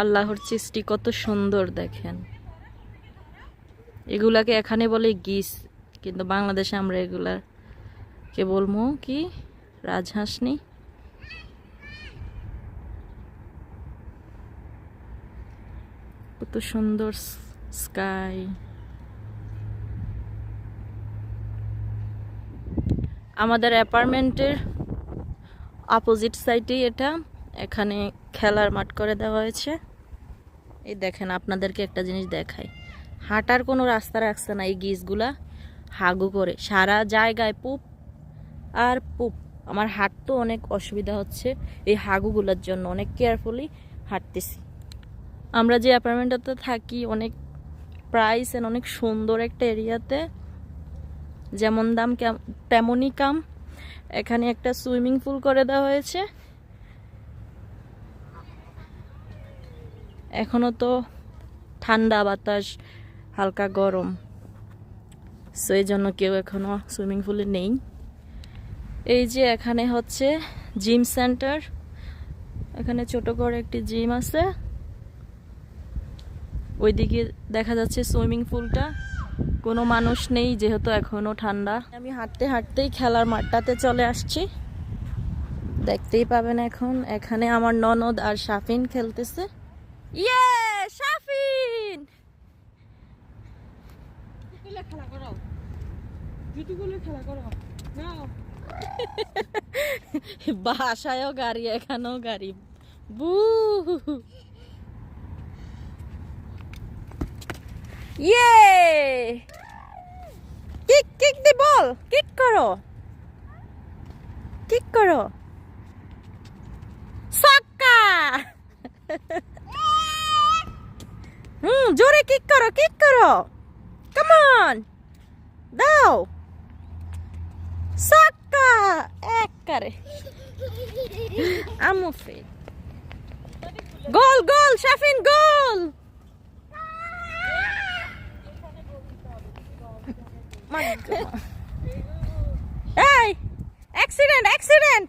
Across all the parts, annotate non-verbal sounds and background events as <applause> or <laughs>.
আল্লাহর সৃষ্টি কত সুন্দর দেখেন। এগুলাকে এখানে বলে গিস, কিন্তু বাংলাদেশে আমরা এগুলার কে বলব কি? রাজহাঁসনি। কত সুন্দর স্কাই। আমাদের অ্যাপার্টমেন্টের অপোজিট সাইডেই এটা। এখানে খেলার মাঠ করে দেওয়া হয়েছে। এই দেখেন, আপনাদেরকে একটা জিনিস দেখাই। হাঁটার কোনো রাস্তা রাখছে না এই গিসগুলা হাগু করে। সারা জায়গায় পুপ আর পুপ। আমার হাঁটতেও অনেক অসুবিধা হচ্ছে এই হাগুগুলোর জন্য। অনেক কেয়ারফুলি হাঁটতেছি। আমরা যে অ্যাপার্টমেন্টটাতে থাকি, অনেক প্রাইস এন্ড অনেক সুন্দর একটা এরিয়াতে, যেমন দাম তেমনই কাম। এখানে একটা সুইমিং পুল করে দেওয়া হয়েছে। এখনও তো ঠান্ডা বাতাস, হালকা গরম। সো এই জন্য কেউ এখনও সুইমিং পুলে নেই। এই যে এখানে হচ্ছে জিম সেন্টার। এখানে ছোট করে একটি জিম আছে। ওইদিকে দেখা যাচ্ছে সুইমিং পুলটা। কোনো মানুষ নেই, যেহেতু এখনও ঠান্ডা। আমি হাঁটতে হাঁটতেই খেলার মাঠটাতে চলে আসছি। দেখতেই পাবেন এখন, এখানে আমার ননদ আর সাফিন খেলতেছে। ইয়ে শাফিনগুলো খেলা করো জুতুগুলো খেলা করো নাও। <laughs> বাসায়ও গাড়ি এখানেও গাড়ি। বু। ইয়ে kick kick the ball. Kick করো। কিক করো সাক্কা হুম জোরে কিক করো? কিক করো কাম অন দাও! সাক্কা! এক করে I'm afraid. গোল গোল, শাফিন, গোল! এই অ্যাক্সিডেন্ট অ্যাক্সিডেন্ট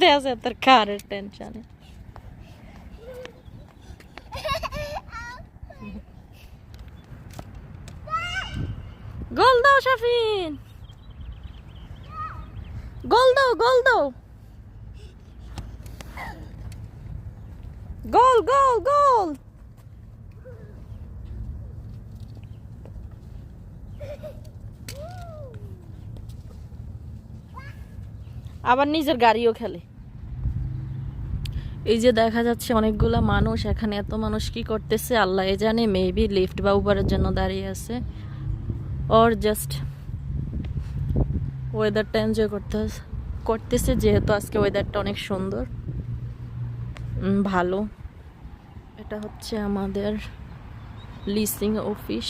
দেওয়া তোর কারের টেনশনে গোল দাও, শাফিন। গোল দাও গোল দাও। গোল গোল গোল। আবার নিজের গাড়িও খেলে। এই যে দেখা যাচ্ছে অনেকগুলা মানুষ, এখানে এত মানুষ কি করতেছে? আল্লাহ এ জানে মেবি লিফট বা উবারের জন্য দাঁড়িয়ে আছে। ওর জাস্ট ওয়েদারটা এনজয় করতে করতেছে যেহেতু আজকে ওয়েদারটা অনেক সুন্দর। ভালো। এটা হচ্ছে আমাদের লিসিং অফিস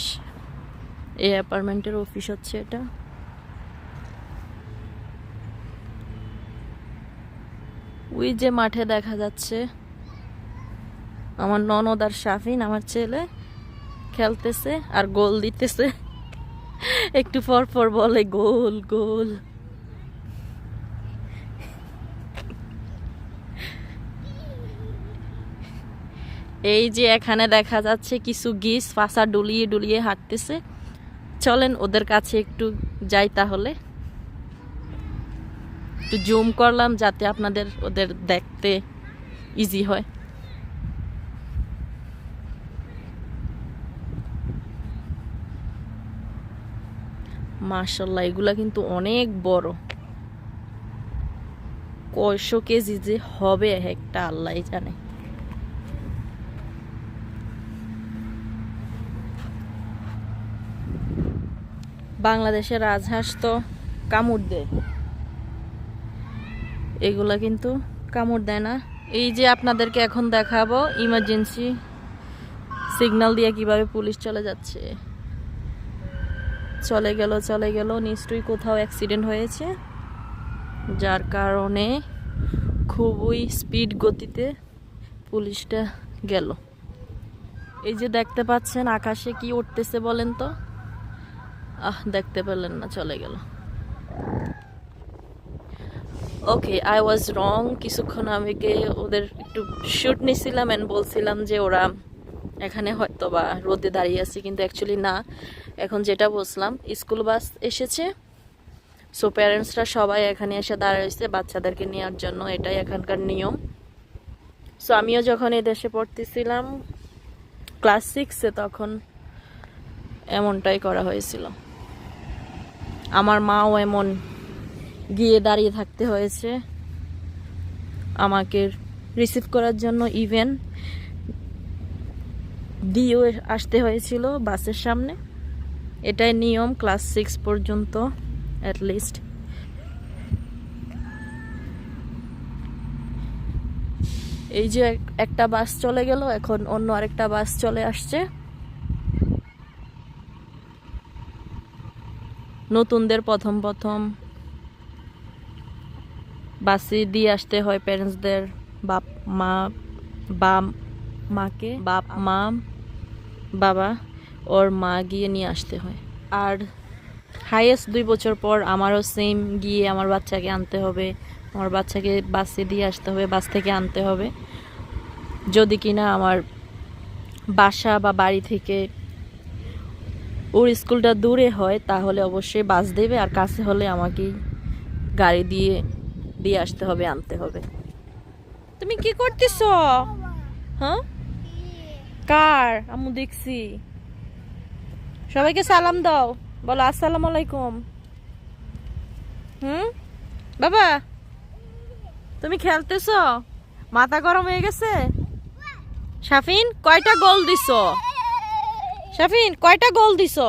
এই অ্যাপার্টমেন্টের অফিস হচ্ছে এটা। ওই যে মাঠে দেখা যাচ্ছে, আমার ননদ আর শাফিন, আমার ছেলে, খেলতেছে আর গোল দিতেছে। একটু পর পর বলে, গোল গোল। এই যে এখানে দেখা যাচ্ছে কিছু গিস ফাঁসা ডুলিয়ে ডুলিয়ে হাঁটতেছে। চলেন ওদের কাছে একটু যাই তাহলে। একটু জুম করলাম যাতে আপনাদের ওদের দেখতে ইজি হয়। মার্শাল্লাহ এগুলা কিন্তু অনেক বড়। কয়শো কেজি যে হবে একটা আল্লাহ জানে। বাংলাদেশের রাজহাঁস তো কামড় দেয়। এগুলা কিন্তু কামড় দেয় না। এই যে আপনাদেরকে এখন দেখাবো ইমার্জেন্সি সিগন্যাল দিয়ে কীভাবে পুলিশ চলে যাচ্ছে। চলে গেল চলে গেল। নিশ্চয়ই কোথাও অ্যাক্সিডেন্ট হয়েছে, যার কারণে খুবই স্পিড গতিতে পুলিশটা গেল। এই যে দেখতে পাচ্ছেন, আকাশে কি উঠতেছে বলেন তো? আহ, দেখতে পেলেন না, চলে গেল। ওকে আই ওয়াজ রং কিছুক্ষণ আগে ওদের একটু শ্যুট নিছিলাম অ্যান্ড বলছিলাম যে ওরা এখানে হয়তো বা রোদে দাঁড়িয়ে আছে, কিন্তু অ্যাকচুয়ালি না। এখন যেটা বলছিলাম স্কুল বাস এসেছে। সো প্যারেন্টসরা সবাই এখানে এসে দাঁড়াইছে বাচ্চাদেরকে নেওয়ার জন্য, এটাই এখানকার নিয়ম। সো আমিও যখন এই দেশে পড়তেছিলাম ক্লাস সিক্সে তখন এমনটাই করা হয়েছিল। আমার মাও এমন গিয়ে দাঁড়িয়ে থাকতে হয়েছে। আমাকে রিসিভ করার জন্য ইভেন দিয়েও আসতে হয়েছিল বাসের সামনে। এটাই নিয়ম, ক্লাস সিক্স পর্যন্ত অ্যাট লিস্ট এই যে এক- একটা বাস চলে গেল, এখন অন্য আরেকটা বাস চলে আসছে। নতুনদের প্রথম প্রথম। বাসে দিয়ে আসতে হয় প্যারেন্টসদের বাপ, মা বা মাকে, বাপ, মা। বাবা ওর মা গিয়ে নিয়ে আসতে হয়। আর হাইয়েস্ট দুই বছর পর আমারও সেম গিয়ে আমার বাচ্চাকে আনতে হবে। আমার বাচ্চাকে বাসে দিয়ে আসতে হবে বাস থেকে আনতে হবে। যদি কিনা আমার বাসা বা বাড়ি থেকে ওর স্কুলটা দূরে হয় তাহলে অবশ্যই বাস দেবে আর কাছে হলে আমাকে গাড়ি দিয়ে দিয়ে আসতে হবে আনতে হবে। তুমি কি করতেছ? হ্যাঁ? কার? আম্মু দেখছি। সবাইকে সালাম দাও। বলো, আসসালাম আলাইকুম। হুম? বাবা, তুমি খেলতেছ? মাথা গরম হয়ে গেছে? শাফিন, কয়টা গোল দিছ? শাফিন, কয়টা গোল দিছো?